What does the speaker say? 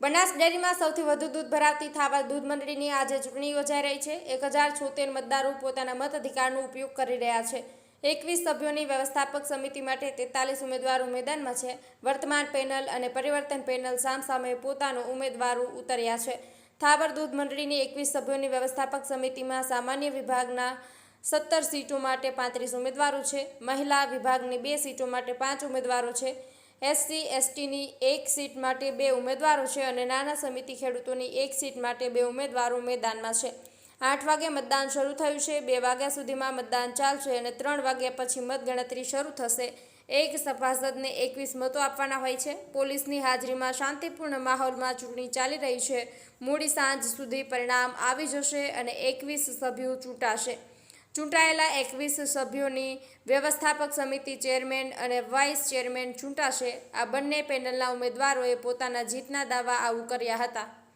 બનાસ ડેરીમાં સૌથી વધુ દૂધ ભરાવતી થાવા દૂધ મંડળીની આજે ચૂંટણી યોજાઈ રહી છે. એક હજાર છોતેર મતદારો પોતાના મત અધિકારનો ઉપયોગ કરી રહ્યા છે. એકવીસ સભ્યોની વ્યવસ્થાપક સમિતિ માટે તેતાલીસ ઉમેદવારો મેદાનમાં છે. વર્તમાન પેનલ અને પરિવર્તન પેનલ સામસામે પોતાનો ઉમેદવારો ઉતર્યા છે. થાવર દૂધ મંડળીની એકવીસ સભ્યોની વ્યવસ્થાપક સમિતિમાં સામાન્ય વિભાગના સત્તર સીટો માટે પાંત્રીસ ઉમેદવારો છે. મહિલા વિભાગની બે સીટો માટે પાંચ ઉમેદવારો છે. એસસી, એસટીની એક સીટ માટે બે ઉમેદવારો છે અને નાના સમિતિ ખેડૂતોની એક સીટ માટે બે ઉમેદવારો મેદાનમાં છે. આઠ વાગે મતદાન શરૂ થયું છે, બે વાગ્યા સુધીમાં મતદાન ચાલશે અને ત્રણ વાગ્યા પછી મતગણતરી શરૂ થશે. એક સભાસદને એકવીસ મતો આપવાના હોય છે. પોલીસની હાજરીમાં શાંતિપૂર્ણ માહોલમાં ચૂંટણી ચાલી રહી છે. મોડી સાંજ સુધી પરિણામ આવી જશે અને એકવીસ સભ્યો ચૂંટાશે. ચૂંટાયેલા એકવીસ સભ્યોની વ્યવસ્થાપક સમિતિ ચેરમેન અને વાઇસ ચેરમેન ચૂંટાશે. આ બંને પેનલના ઉમેદવારોએ પોતાના જીતના દાવા આવું કર્યા હતા.